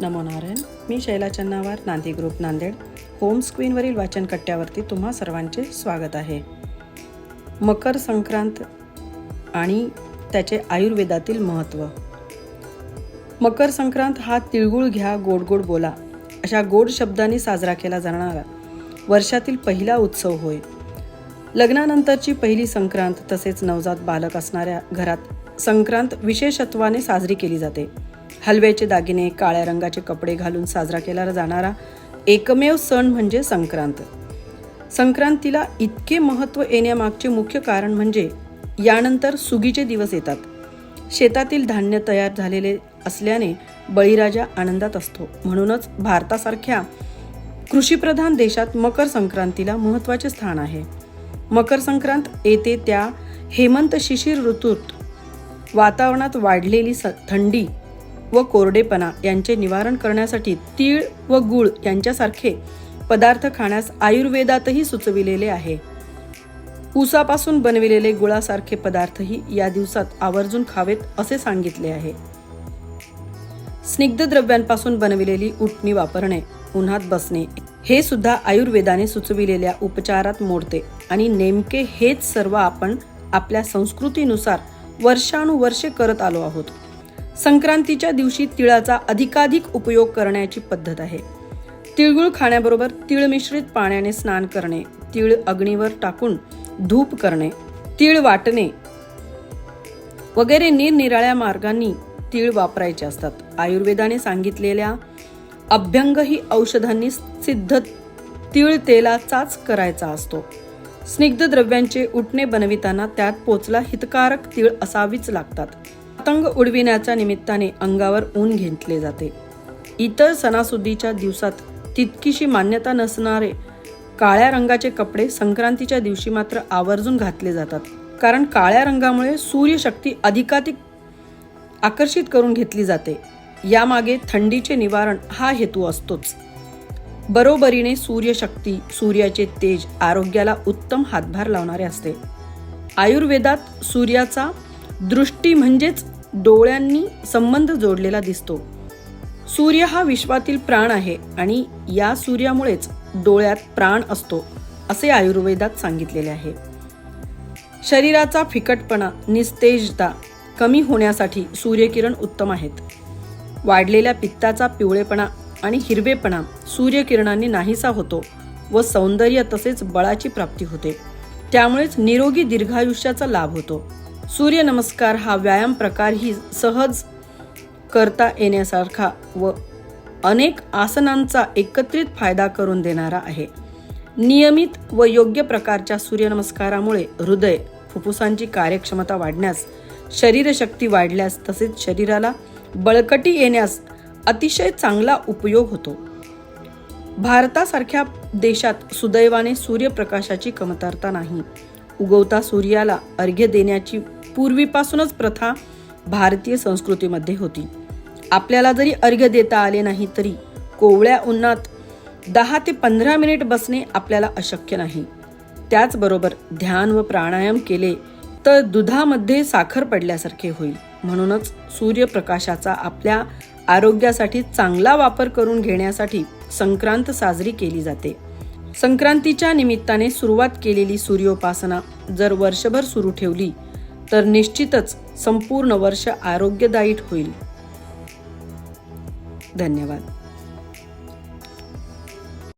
नमो नारायण. मी Shaila Channawar Nandi group Nanded. Home स्क्रीनवरील वाचन कट्ट्यावरती तुम्हा सर्वांचे स्वागत आहे. मकर संक्रांत आणि त्याचे आयुर्वेदातील महत्त्व. मकर संक्रांत हा तिळगुळ घ्या गोड गोड बोला अशा गोड शब्दांनी साजरा केला जाणारा वर्षातील पहिला उत्सव होय. लग्नानंतरची पहिली संक्रांत तसेच नवजात बालक असणाऱ्या घरात संक्रांत विशेषत्वाने साजरी केली जाते. हलव्याचे दागिने काळ्या रंगाचे कपडे घालून साजरा केला जाणारा एकमेव सण म्हणजे संक्रांत. संक्रांतीला इतके महत्त्व येण्यामागचे मुख्य कारण म्हणजे यानंतर सुगीचे दिवस येतात. शेतातील धान्य तयार झालेले असल्याने बळीराजा आनंदात असतो. म्हणूनच भारतासारख्या कृषीप्रधान देशात मकर संक्रांतीला महत्त्वाचे स्थान आहे. मकर संक्रांत येते त्या हेमंत शिशिर ऋतूत वातावरणात वाढलेली स थंडी व कोरडेपणा यांचे निवारण करण्यासाठी तीळ व गुळ यांच्यासारखे पदार्थ खाण्यास आयुर्वेदातही सुचविलेले आहे. ऊसापासून बनविलेले गुळासारखे पदार्थही या दिवसात आवर्जून खावेत असे सांगितले आहे. स्निग्ध द्रव्यांपासून बनविलेली उटणी वापरणे उन्हात बसणे हे सुद्धा आयुर्वेदाने सुचविलेल्या उपचारात मोडते आणि नेमके हेच सर्व आपण आपल्या संस्कृतीनुसार वर्षानुवर्षे करत आलो आहोत. संक्रांतीच्या दिवशी तिळाचा अधिकाधिक उपयोग करण्याची पद्धत आहे. तिळगुळ खाण्याबरोबर तिळ मिश्रित पाण्याने स्नान करणे तिळ अग्नीवर टाकून धूप करणे तीळ वाटणे वगैरे निरनिराळ्या मार्गांनी तीळ वापरायचे असतात. आयुर्वेदाने सांगितलेल्या अभ्यंग ही औषधांनी सिद्ध तीळ तेलाचाच करायचा असतो. स्निग्ध द्रव्यांचे उठणे बनविताना त्यात पोचला हितकारक तीळ असावीच लागतात. पतंग उडविण्याच्या निमित्ताने अंगावर ऊन घेतले जाते. इतर सणासुदीच्या दिवसात तितकीशी मान्यता नसणारे काळ्या रंगाचे कपडे संक्रांतीच्या दिवशी मात्र आवर्जून घातले जातात. कारण काळ्या रंगामुळे सूर्यशक्ती अधिकाधिक आकर्षित करून घेतली जाते. यामागे थंडीचे निवारण हा हेतू असतोच. बरोबरीने सूर्यशक्ती सूर्याचे तेज आरोग्याला उत्तम हातभार लावणारे असते. आयुर्वेदात सूर्याचा दृष्टी म्हणजेच डोळ्यांनी संबंध जोडलेला दिसतो. सूर्य हा विश्वातील प्राण आहे आणि या सूर्यामुळेच डोळ्यात प्राण असतो असे आयुर्वेदात सांगितलेले आहे. शरीराचा फिकटपणा निस्तेजता कमी होण्यासाठी सूर्यकिरण उत्तम आहेत. वाढलेल्या पित्ताचा पिवळेपणा आणि हिरवेपणा सूर्यकिरणांनी नाहीसा होतो व सौंदर्य तसेच बळाची प्राप्ती होते. त्यामुळेच निरोगी दीर्घायुष्याचा लाभ होतो. सूर्यनमस्कार हा व्यायाम प्रकारही सहज करता येण्यासारखा व अनेक आसनांचा एकत्रित फायदा करून देणारा आहे. नियमित व योग्य प्रकारच्या सूर्यनमस्कारामुळे हृदय फुफ्फुसांची कार्यक्षमता वाढण्यास शरीरशक्ती वाढल्यास तसेच शरीराला बळकटी येण्यास अतिशय चांगला उपयोग होतो. भारतासारख्या देशात सुदैवाने सूर्यप्रकाशाची कमतरता नाही. उगवता सूर्याला अर्घ्य देण्याची पूर्वीपासूनच प्रथा भारतीय संस्कृतीमध्ये होती. आपल्याला जरी अर्घ्य देता आले नाही तरी कोवळ्या उन्हात दहा ते पंधरा मिनिट बसणे आपल्याला अशक्य नाही. त्याचबरोबर ध्यान व प्राणायाम केले तर दुधामध्ये साखर पडल्यासारखे होईल. म्हणूनच सूर्यप्रकाशाचा आपल्या आरोग्यासाठी चांगला वापर करून घेण्यासाठी संक्रांत साजरी केली जाते. संक्रांतीच्या निमित्ताने सुरुवात केलेली सूर्योपासना जर वर्षभर सुरू ठेवली तर निश्चितच संपूर्ण वर्ष आरोग्यदायी होईल. धन्यवाद.